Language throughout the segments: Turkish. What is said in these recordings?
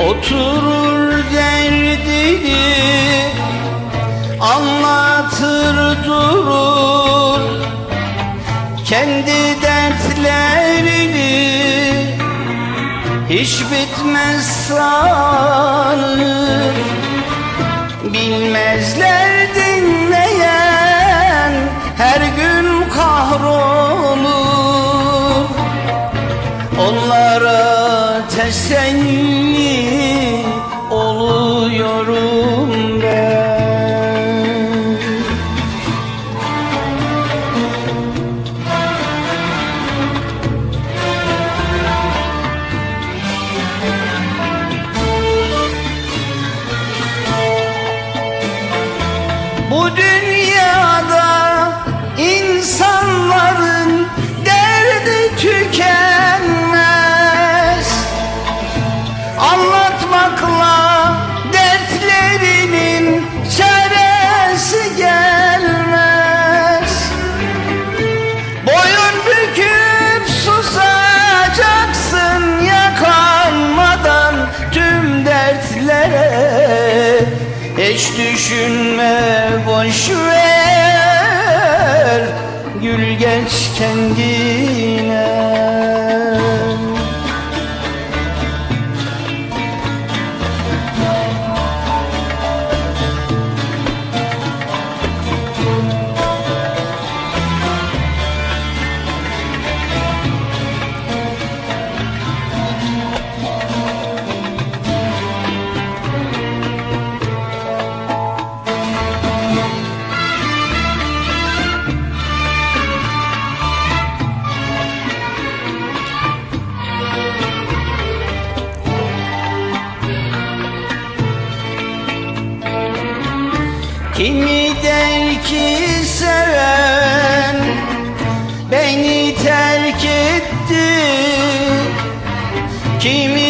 Oturur derdini Anlatır durur. Kendi dertlerini Hiç bitmez sanır. Bilmezler dinleyen Her gün kahrolur. Onlara teselli oluyorum ben. Bu dünyada Hiç düşünme boş ver Gül geç kendine Kimi der ki seven beni terk etti? Kimi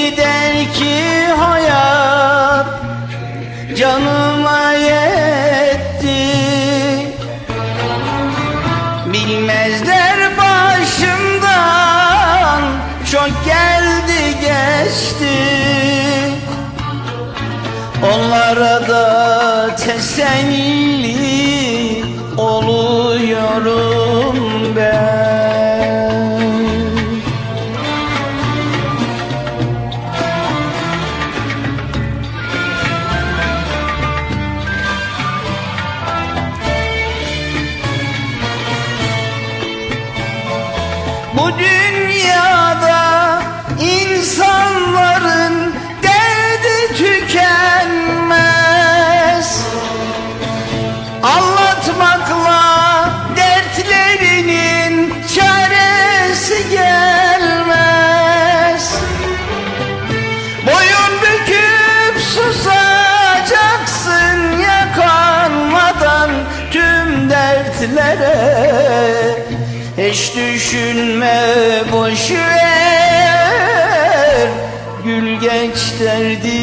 Onlara da teselli oluyorum ben. Bu dünyada Hiç düşünme boş ver. Gül geç derdine